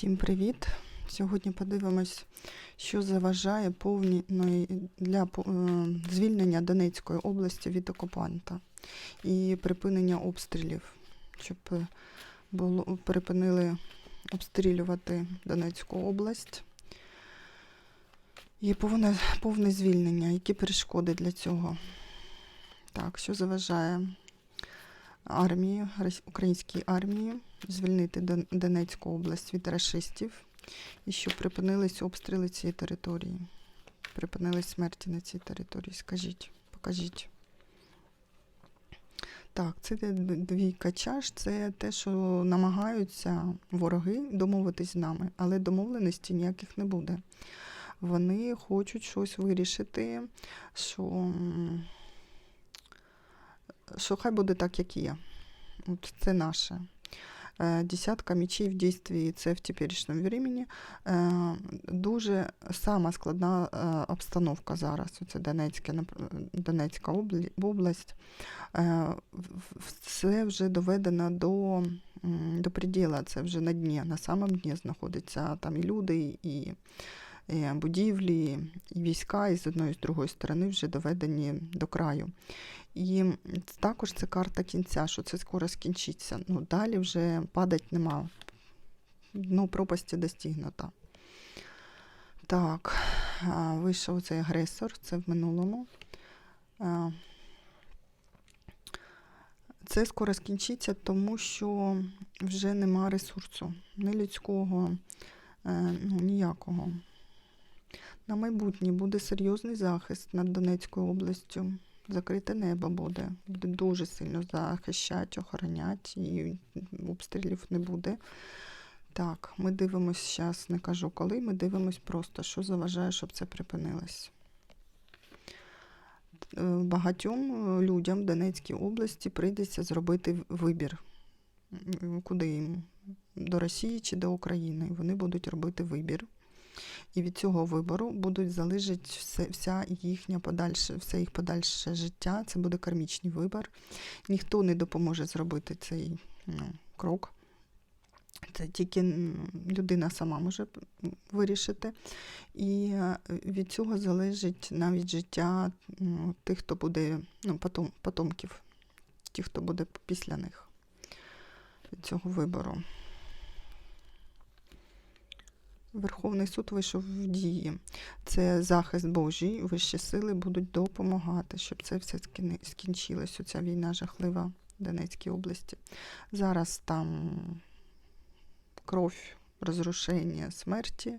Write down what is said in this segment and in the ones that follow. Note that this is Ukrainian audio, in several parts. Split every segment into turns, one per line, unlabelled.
Всім привіт! Сьогодні подивимось, що заважає повної для е, звільнення Донецької області від окупанта і припинення обстрілів, щоб е, було, припинили обстрілювати Донецьку область. І повне, повне звільнення. Які перешкоди для цього? Так, що заважає армії, українській армії звільнити Донецьку область від рашистів і щоб припинились обстріли цієї території. Припинились смерті на цій території. Скажіть, покажіть. Так, це двійка чаш, це те, що намагаються вороги домовитись з нами, але домовленості ніяких не буде. Вони хочуть щось вирішити, що, що хай буде так, як є. От це наше. Е, Десятка мечей в дійстві це в теперішньому времени. Е, Дуже сама складна е, обстановка зараз. Це Донецька, Донецька область. Е, в- в- Це вже доведено до, до приділа, це вже на дні, на самому дні знаходяться там і люди, і будівлі, і війська, і з одної і з другої сторони вже доведені до краю. І також це карта кінця, що це скоро скінчиться. Ну, далі вже падать нема. Ну, пропасті достигнута. Так, вийшов цей агресор, це в минулому. Це скоро скінчиться, тому що вже нема ресурсу, ні людського, е, ну, ніякого. На майбутнє буде серйозний захист над Донецькою областю закрите небо буде. Буде дуже сильно захищати, охоронять, і обстрілів не буде. Так, ми дивимося зараз, не кажу коли, ми дивимось просто, що заважає, щоб це припинилось. Е, Багатьом е, людям в Донецькій області прийдеться зробити вибір, куди їм до Росії чи до України. Вони будуть робити вибір. І від цього вибору будуть залежати все, вся їхня подальше, все їх подальше життя. Це буде кармічний вибір. Ніхто не допоможе зробити цей ну, крок. Це тільки людина сама може вирішити. І е, від цього залежить навіть життя тих, хто буде, ну, потом, потомків, тих, хто буде після них від цього вибору. Верховний суд вийшов в дії. Це захист Божий, вищі сили будуть допомагати, щоб це все скінчилось, оця війна жахлива в Донецькій області. Зараз там кров, розрушення смерті,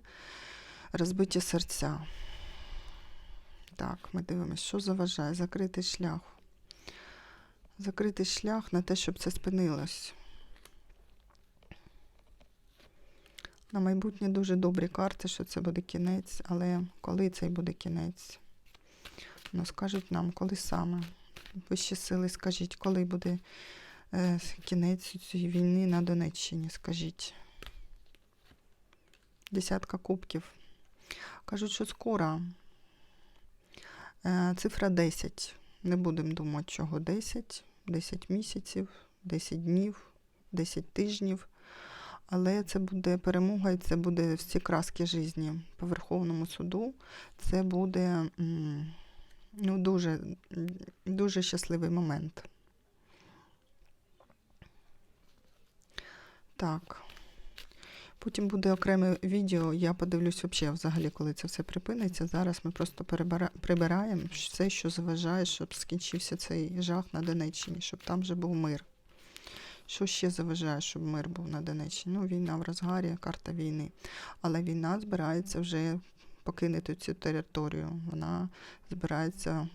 розбиті серця. Так, ми дивимося, що заважає. Закритий шлях. Закритий шлях на те, щоб це спинилось. На майбутнє дуже добрі карти, що це буде кінець, але коли цей буде кінець? Ну, скажуть нам, коли саме. Вищі сили, скажіть, коли буде е, кінець цієї війни на Донеччині, скажіть. Десятка кубків. Кажуть, що скоро. Е, цифра 10. Не будемо думати, чого 10. 10 місяців, 10 днів, 10 тижнів. Але це буде перемога, і це буде всі краски житті по Верховному суду. Це буде ну, дуже, дуже щасливий момент. Так. Потім буде окреме відео. Я подивлюсь взагалі, взагалі, коли це все припиниться. Зараз ми просто прибираємо все, що заважає, щоб скінчився цей жах на Донеччині, щоб там вже був мир. Що ще заважає, щоб мир був на Донеччині? Ну, війна в розгарі, карта війни. Але війна збирається вже покинути цю територію. Вона збирається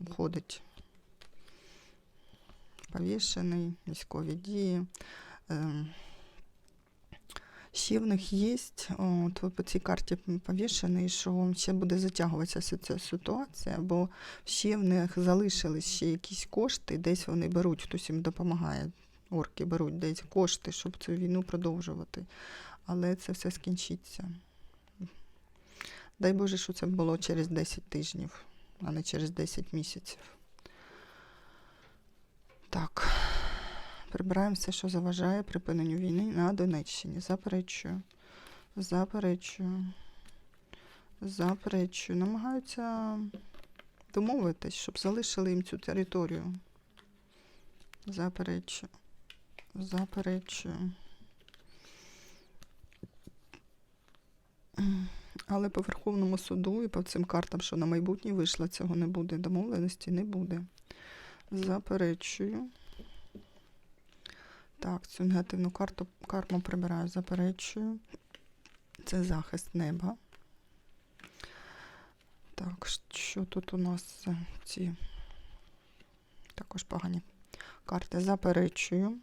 входить. Повішений, військові дії. Ем, Ще в них є, от по цій карті повішений, що ще буде затягуватися ця ситуація, бо ще в них залишились ще якісь кошти, десь вони беруть, хтось їм допомагає. Орки беруть десь кошти, щоб цю війну продовжувати. Але це все скінчиться. Дай Боже, що це було через 10 тижнів, а не через 10 місяців. Так. Прибираємо все, що заважає припиненню війни на Донеччині. Заперечую. Заперечую. Заперечую. Намагаються домовитись, щоб залишили їм цю територію. Заперечую. Заперечую. Але по Верховному суду і по цим картам, що на майбутнє вийшло, цього не буде. Домовленості не буде. Заперечую. Так, цю негативну карту карму прибираю, заперечую. Це захист неба. Так, що тут у нас ці також погані карти. Заперечую.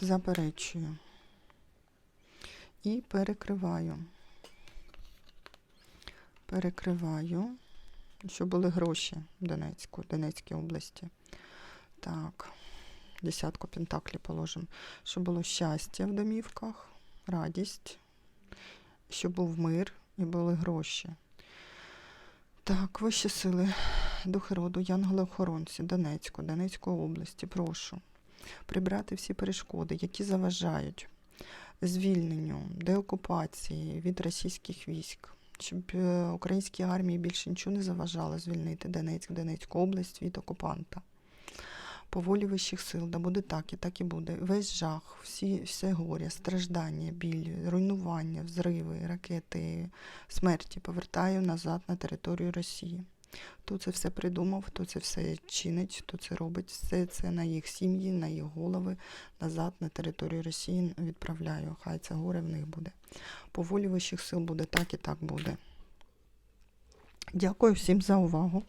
Заперечую. І перекриваю. Перекриваю, щоб були гроші в Донецьку, в Донецькій області. Так, десятку пентаклів положимо. Щоб було щастя в домівках, радість, щоб був мир і були гроші. Так, вищі сили, духи роду, янголи-охоронці, Донецьку, Донецької області, прошу прибрати всі перешкоди, які заважають звільненню, деокупації від російських військ, щоб е, українській армії більше нічого не заважало звільнити Донецьк, Донецьку область від окупанта. По вищих сил, да буде так і так і буде. Весь жах, всі, все горе, страждання, біль, руйнування, взриви, ракети, смерті повертаю назад на територію Росії. Хто це все придумав, хто це все чинить, хто це робить, все це на їх сім'ї, на їх голови, назад на територію Росії відправляю. Хай це горе в них буде. По волі вищих сил буде так і так буде. Дякую всім за увагу.